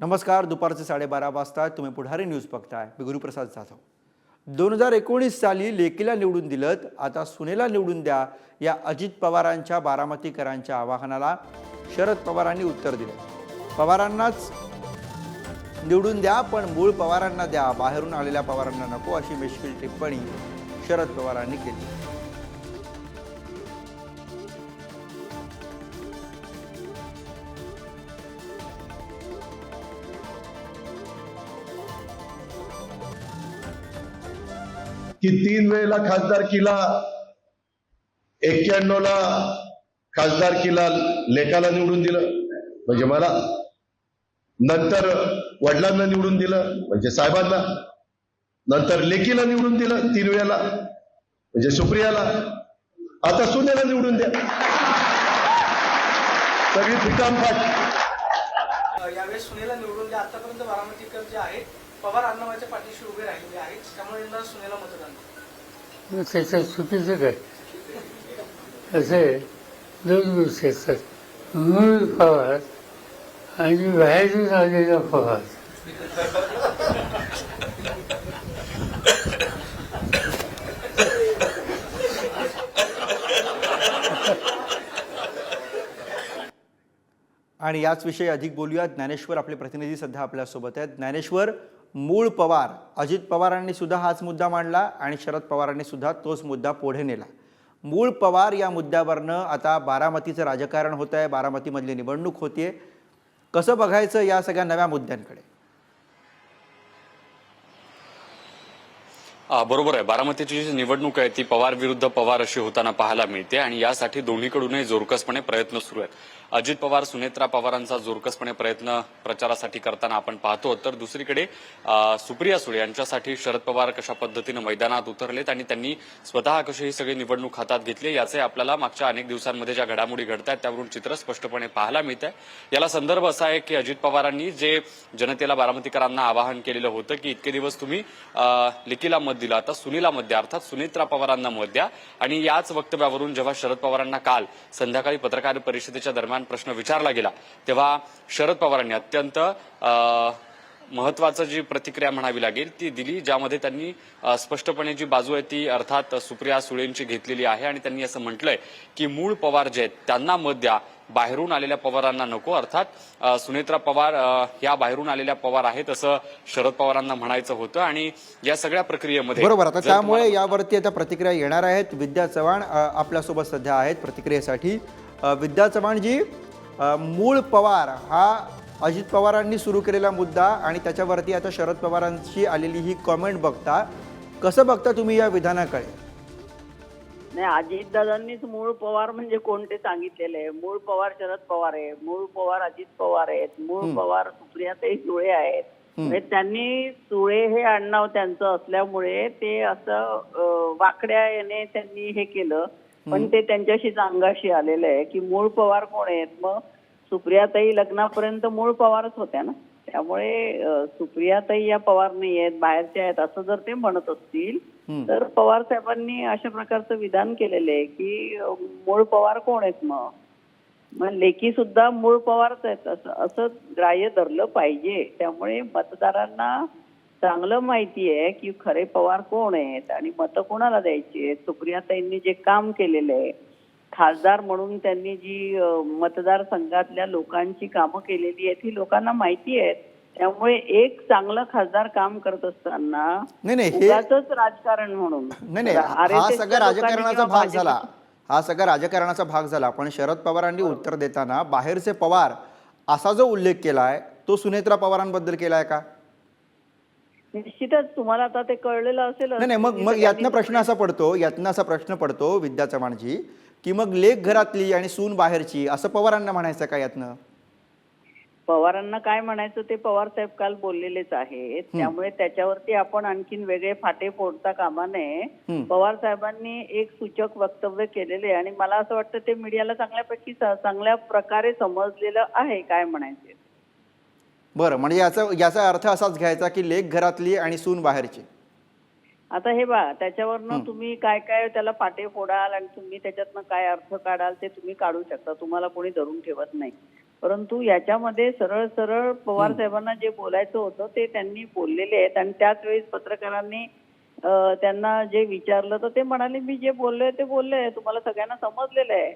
नमस्कार दुपारचे साडेबारा वाजता तुम्ही पुढारी न्यूज बघताय. मी गुरुप्रसाद जाधव. दोन हजार एकोणीस साली लेकीला निवडून दिलं आता सुनेला निवडून द्या या अजित पवारांच्या बारामतीकरांच्या आवाहनाला शरद पवारांनी उत्तर दिलं. पवारांनाच निवडून द्या पण मूळ पवारांना द्या. बाहेरून आलेल्या पवारांना नको अशी मिश्किल टिप्पणी शरद पवारांनी केली. की तीन वेळेला खासदारकीला एक्क्याण्णव ला खासदारकीला लेखाला निवडून दिलं. म्हणजे मला नंतर वडिलांना निवडून दिलं म्हणजे साहेबांना. नंतर लेकीला निवडून दिलं तीन वेळेला. म्हणजे सुप्रियाला. आता सुनेला निवडून द्या. सगळी फिटामफाट यावेळेस सुनेला निवडून द्या. आतापर्यंत बारामतीकर जे आहेत पवार अण्णावाच्या पाठीशी उभे राहिलेले आहेत त्यामुळे यांना सुनेला मतदान. त्याच्यात चुकीचं काय? असे दोन गोष्टी असतात मूळ पवार आणि बाहेरून आलेला पवार. आणि याच विषयी अधिक बोलूया ज्ञानेश्वर आपले प्रतिनिधी सध्या आपल्यासोबत आहेत. ज्ञानेश्वर मूळ पवार अजित पवारांनी सुद्धा हाच मुद्दा मांडला आणि शरद पवारांनी सुद्धा तोच मुद्दा पुढे नेला. मूळ पवार या मुद्द्यावरनं आता बारामतीचं राजकारण होत आहे बारामतीमधली निवडणूक होतीये. कसं बघायचं या सगळ्या नव्या मुद्द्यांकडे? बरोबर आहे. बारामतीची जी निवडणूक आहे ती पवार विरुद्ध पवार अशी होताना पाहायला मिळते आणि यासाठी दोन्हीकडूनही जोरकसपणे प्रयत्न सुरू आहेत. अजित पवार सुनेत्रा पवारांचा जोरकसपणे प्रयत्न प्रचारासाठी करताना आपण पाहतो. तर दुसरीकडे सुप्रिया सुळे यांच्यासाठी शरद पवार कशा पद्धतीनं मैदानात उतरलेत आणि त्यांनी स्वतः कशी ही सगळी निवडणूक हातात घेतली याचे आपल्याला मागच्या अनेक दिवसांमध्ये ज्या घडामोडी घडत आहेत त्यावरून चित्र स्पष्टपणे पाहायला मिळत आहे याला संदर्भ असा आहे की अजित पवारांनी जे जनतेला बारामतीकरांना आवाहन केलेलं होतं की इतके दिवस तुम्ही अ, लिकीला मत दिलं आता सुनीला मत द्या. अर्थात सुनेत्रा पवारांना मत द्या. आणि याच वक्तव्यावरून जेव्हा शरद पवारांना काल संध्याकाळी पत्रकार परिषदेच्या दरम्यान प्रश्न विचारला गेला तेव्हा शरद पवारांनी अत्यंत अ, महत्वाचं जी प्रतिक्रिया म्हणावी लागेल ती दिली ज्यामध्ये त्यांनी स्पष्टपणे जी बाजू आहे ती अर्थात सुप्रिया सुळेंची घेतलेली आहे. आणि त्यांनी असं म्हटलंय की मूळ पवार जे आहेत त्यांना मत द्या. बाहेरून आलेल्या पवारांना नको. अर्थात सुनेत्रा पवार ह्या बाहेरून आलेल्या पवार आहेत असं शरद पवारांना म्हणायचं होतं. आणि या सगळ्या प्रक्रियेमध्ये बरोबर. आता त्यामुळे यावरती आता प्रतिक्रिया येणार आहेत. विद्या चव्हाण आपल्यासोबत सध्या आहेत प्रतिक्रियेसाठी. विद्या चव्हाण जी मूळ पवार हा अजित पवारांनी सुरू केलेला मुद्दा आणि त्याच्यावरती आता शरद पवारांची आलेली ही कॉमेंट बघता. कसं बघता तुम्ही या विधानाकडे? नाही अजितदादांनीच मूळ पवार म्हणजे कोणते सांगितलेले आहे? मूळ पवार शरद पवार आहे मूळ पवार अजित पवार आहेत मूळ पवार सुप्रियाताई सुळे आहेत. म्हणजे त्यांनी सुळे हे आडनाव त्यांचं असल्यामुळे ते असं वाकड्या याने त्यांनी हे केलं. पण ते त्यांच्याशीच अंगाशी आलेलं आहे की मूळ पवार कोण आहेत? मग सुप्रियाताई लग्नापर्यंत मूळ पवारच होत्या ना? त्यामुळे सुप्रियाताई या पवार नाही आहेत बाहेरच्या आहेत असं जर ते म्हणत असतील तर पवार साहेबांनी अशा प्रकारचं विधान केलेलं आहे की मूळ पवार कोण आहेत मग? मग लेखी सुद्धा मूळ पवारच आहेत. असं असं ग्राह्य धरलं पाहिजे. त्यामुळे मतदारांना चांगलं माहिती आहे की खरे पवार कोण आहेत आणि मतं कोणाला द्यायची आहेत? सुप्रियाताईंनी जे काम केलेलं आहे खासदार म्हणून त्यांनी जी मतदार मतदारसंघातल्या लोकांची कामं केलेली आहेत ही लोकांना माहिती आहेत. त्यामुळे एक चांगलं खासदार काम करत असताना नाही नाही हे उगाचच राजकारण म्हणून. नाही नाही हा सगळा राजकारणाचा भाग झाला. हा सगळा राजकारणाचा भाग झाला. पण शरद पवारांनी उत्तर देताना बाहेरचे पवार असा जो उल्लेख केलाय तो सुनेत्रा पवारांबद्दल केलाय का? निश्चितच तुम्हाला आता ते कळलेलं असेल नाही नाही मग मग यातनं प्रश्न असा पडतो यातनं असा प्रश्न पडतो विद्या चव्हाणजी की मग लेख घरातली आणि सून बाहेरची असं पवारांना म्हणायचं का यातनं? पवारांना काय म्हणायचं ते पवार साहेब काल बोललेलेच आहेत. त्यामुळे त्याच्यावरती आपण आणखीन वेगळे फाटे फोडता कामा नये. पवार साहेबांनी एक सूचक वक्तव्य केलेले आणि मला असं वाटतं ते मीडियाला चांगल्यापैकी चांगल्या प्रकारे समजलेलं आहे काय म्हणायचे. बरं म्हणजे याचा याचा अर्थ असाच घ्यायचा की लेख घरातली आणि सून बाहेरची. आता हे बघा त्याच्यावरनं तुम्ही काय काय त्याला फाटे फोडाल आणि तुम्ही त्याच्यातनं काय अर्थ काढाल ते तुम्ही काढू शकता. तुम्हाला कोणी धरून ठेवत नाही. परंतु याच्यामध्ये सरळ सरळ पवार साहेबांना जे बोलायचं होतं ते त्यांनी बोललेले आहेत. आणि त्याच वेळेस पत्रकारांनी त्यांना जे विचारलं तर ते म्हणाले मी जे बोललोय ते बोलले तुम्हाला सगळ्यांना समजलेलं आहे.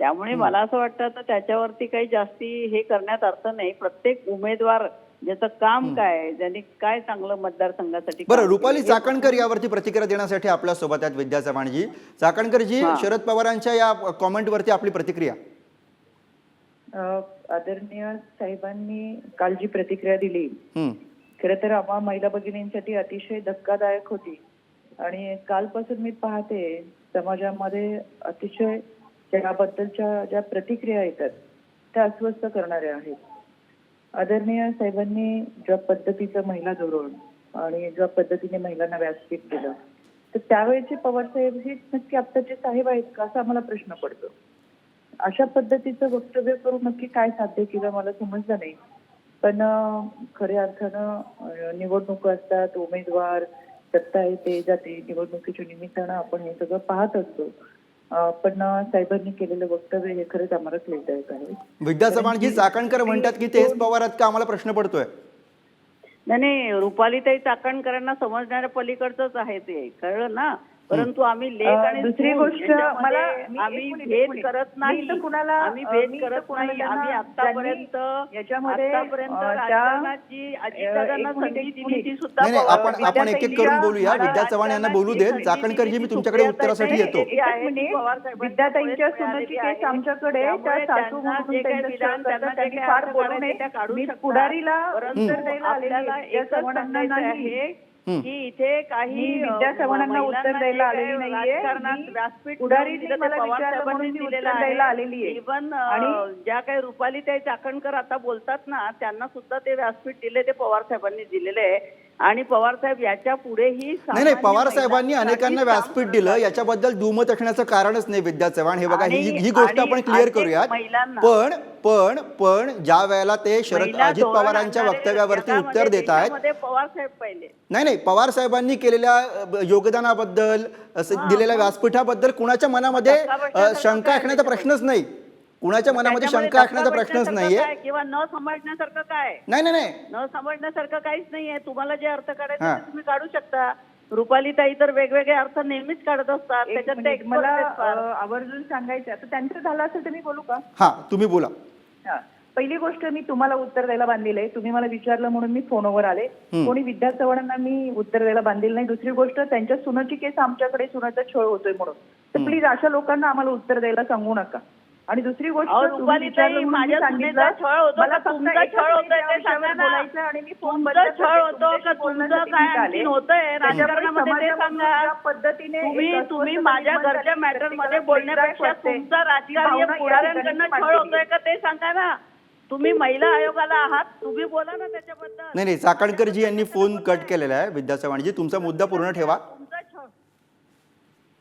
त्यामुळे मला असं वाटतं तर त्याच्यावरती काही जास्ती हे करण्यात अर्थ नाही. प्रत्येक उमेदवार ज्याचं काम काय ज्यांनी काय चांगलं मतदारसंघासाठी बरं रुपाली चाकणकर यावरती प्रतिक्रिया देण्यासाठी आपल्यासोबत आहेत विद्या चव्हाणजी. चाकणकरजी. शरद पवारांच्या या कॉमेंटवरती आपली प्रतिक्रिया. आदरणीय साहेबांनी काल जी प्रतिक्रिया दिली. खरं तर आम्हा महिला भगिनींसाठी अतिशय धक्कादायक होती. आणि कालपासून मी पाहते समाजामध्ये अतिशय त्याबद्दलच्या ज्या प्रतिक्रिया येतात त्या अस्वस्थ करणाऱ्या आहेत. आदरणीय साहेबांनी ज्या पद्धतीचं महिला धोरण आणि ज्या पद्धतीने महिलांना व्यासपीठ दिलं तर त्यावेळेचे पवार साहेब हे नक्की आत्ताचे साहेब आहेत का असा मला प्रश्न पडतो. अशा पद्धतीचं वक्तव्य करून नक्की काय साध्य केलं मला समजलं नाही. पण खऱ्या अर्थानं निवडणुका असतात उमेदवार सत्ता येते जाते. निवडणुकीच्या निमित्तानं आपण हे सगळं पाहत असतो. पण साहेबांनी केलेलं वक्तव्य हे खरंच आम्हाला क्लेशदायक आहे. विद्या चव्हाणजी चाकणकर म्हणतात की तेच पवार आहेत का? आम्हाला प्रश्न पडतोय. नाही नाही रुपालीताई चाकणकरांना समजणाऱ्या पलीकडचंच आहे ते. कळलं ना? परंतु आम्ही लेख आणि दुसरी गोष्ट मला आम्ही भेद. करत नाही इथं कुणाला- आम्ही भेद करत नाही आम्ही आतापर्यंत याच्यामध्ये, जी आपण आपण एक एक करून बोलूया विद्या चव्हाण यांना बोलू देत राजकारणाची चाकणकरजी मी तुमच्याकडे उत्तरासाठी येतो विद्याताईंच्या सुनेची केस. आमच्याकडे त्या सासू त्यांना म्हणून जे विधान शब्दात त्यांना जे फार अर्थ बोलू काढायचे नये. त्या काढू मी शकतात. पुढारीला परंतु उत्तर द्यायला आलेली आहे. हं. की इथे काही मी विद्या अ, चव्हाणांना महिलांना उत्तर द्यायला आलेली नाहीये. व्यासपीठ द्यायला आलेली आहे. इव्हन आणि- ज्या काही रुपाली त्या चाकणकर आता बोलतात ना त्यांना सुद्धा ते व्यासपीठ दिले ते पवार साहेबांनी दिलेले आहे आणि पवार साहेब याच्या पुढेही नाही नाही पवार साहेबांनी अनेकांना व्यासपीठ दिलं याच्याबद्दल दुमत असण्याचं कारणच नाही विद्या चव्हाण. हे बघा ही ही गोष्ट आपण क्लिअर करूयात. पण पण पण ज्या वेळेला ते शरद अजित पवारांच्या वक्तव्यावरती उत्तर देत आहेत. पवार साहेब पहिले. नाही नाही पवार साहेबांनी केलेल्या योगदानाबद्दल दिलेल्या व्यासपीठाबद्दल कुणाच्या मनामध्ये शंका असण्याचा प्रश्नच नाही. कुणाच्या मनामध्ये शंका असण्याचा प्रश्नच नाहीये. काय किंवा न समजण्यासारखं काय? नाही नाही नाही. न समजण्यासारखं काहीच नाहीये. तुम्हाला जे अर्थ काढायचे हा. ते तुम्ही काढू शकता. रुपाली ताई तर वेगवेगळे अर्थ नेहमीच काढत असतात. एक त्याच्यात ते मिनिट, expert मला आहेत फार. अ, आवर्जून सांगायचं आहे. तर त्यांचं झालं असेल तर मी बोलू का? हा तुम्ही बोला. हा. पहिली गोष्ट मी तुम्हाला उत्तर द्यायला बांधलेलं आहे. तुम्ही मला विचारलं म्हणून मी फोनवर आले. कोणी विद्या चव्हाणांना मी उत्तर द्यायला बांधलेलं नाही. दुसरी गोष्ट त्यांच्या सुनाची केस आमच्याकडे सुनाचा छळ होतोय म्हणून. तर प्लीज अशा लोकांना आम्हाला उत्तर द्यायला सांगू नका. आणि दुसरी गोष्ट माझ्या सांगितलं. सुनेचा छळ होतो मला तुमचा छळ होतोय ते सांगा ना. आणि मी फोन बंद. छळ होतो का तुमचं काय. आणखीन होतंय राजकारणामध्ये ते सांगा पद्धतीने तुम्ही तुम्ही माझ्या घरच्या मॅटरमध्ये बोलण्यापेक्षा. तुमचा राजकारण पुढाऱ्यांकडनं छळ होतोय का ते सांगा ना तुम्ही महिला आयोगाला आहात तुम्ही बोला ना त्याच्याबद्दल नाही नाही चाकणकरजी यांनी फोन कट केलेला आहे विद्या चव्हाणजी तुमचा मुद्दा पूर्ण ठेवा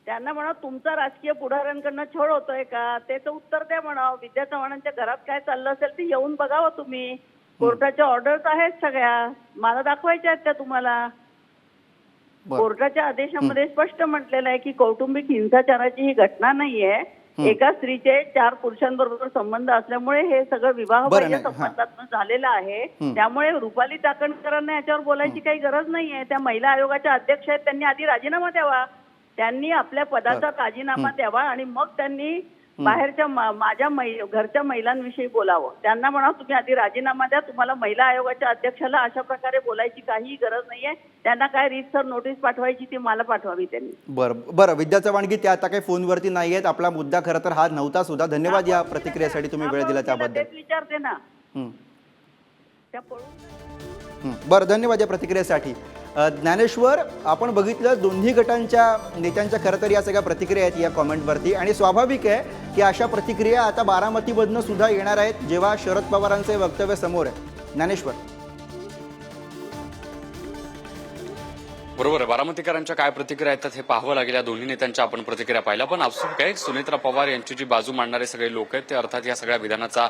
त्यांना म्हणा तुमचा राजकीय पुढाऱ्यांकडनं छळ होतोय का? त्याचं उत्तर द्या म्हणा विद्या चव्हाणांच्या घरात काय चाललं असेल ते येऊन बघावं तुम्ही. कोर्टाच्या ऑर्डर्स आहेत सगळ्या. मला दाखवायच्या आहेत त्या तुम्हाला. कोर्टाच्या आदेशामध्ये स्पष्ट म्हटलेलं आहे की कौटुंबिक हिंसाचाराची ही घटना नाहीये. एका स्त्रीचे चार पुरुषांबरोबर संबंध असल्यामुळे हे सगळं विवाह. संबंधात झालेलं आहे. त्यामुळे रुपाली चाकणकरांना याच्यावर बोलायची काही गरज नाहीये. त्या महिला आयोगाच्या अध्यक्ष आहेत त्यांनी आधी राजीनामा द्यावा. त्यांनी आपल्या पदाचा राजीनामा द्यावा आणि मग त्यांनी बाहेरच्या माझ्या घरच्या महिलांविषयी बोलावं. त्यांना म्हणा तुम्ही आधी राजीनामा द्या. तुम्हाला महिला आयोगाच्या अध्यक्षाला अशा प्रकारे बोलायची काहीही गरज नाहीये. त्यांना काय रीतसर नोटीस पाठवायची ती मला पाठवावी त्यांनी. बरं बरं. विद्या चव्हाणगी त्या आता काही फोनवरती नाही आहेत आपला मुद्दा खरं तर हा नव्हता सुद्धा. धन्यवाद या प्रतिक्रियेसाठी तुम्ही वेळ दिला त्याबद्दल. विचारते ना. त्या. बरं धन्यवाद या प्रतिक्रियेसाठी. ज्ञानेश्वर आपण बघितलं दोन्ही गटांच्या नेत्यांच्या खरं तर या सगळ्या प्रतिक्रिया आहेत या कॉमेंटवरती. आणि स्वाभाविक आहे की अशा प्रतिक्रिया आता बारामतीमधनं सुद्धा येणार आहेत जेव्हा शरद पवारांचे वक्तव्य समोर आहे. ज्ञानेश्वर. बरोबर आहे. बारामतीकरांच्या काय प्रतिक्रिया येतात हे पाहावं लागेल या दोन्ही नेत्यांच्या आपण प्रतिक्रिया पाहिल्या. पण आपसूक काय? सुनेत्रा पवार यांची जी बाजू मांडणारे सगळे लोक आहेत ते अर्थात या सगळ्या विधानाचा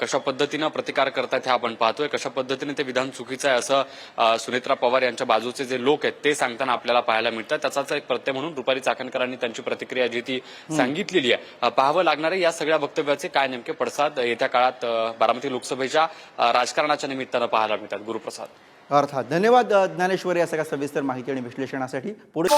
कशा पद्धतीनं प्रतिकार करतात हे आपण पाहतोय. कशा पद्धतीने ते विधान चुकीचं आहे असं सुनेत्रा पवार यांच्या बाजूचे जे लोक आहेत ते सांगताना आपल्याला पाहायला मिळतात त्याचाच एक प्रत्यय म्हणून रुपाली चाकणकरांनी त्यांची प्रतिक्रिया जी ती सांगितलेली आहे. पाहावं लागणार आहे या सगळ्या वक्तव्याचे काय नेमके पडसाद येत्या काळात बारामती लोकसभेच्या राजकारणाच्या निमित्तानं पाहायला मिळतात. गुरुप्रसाद. अर्थात धन्यवाद ज्ञानेश्वरी ज्ञानेश्वर या सगळ्या सविस्तर माहिती आणि विश्लेषणासाठी पुढे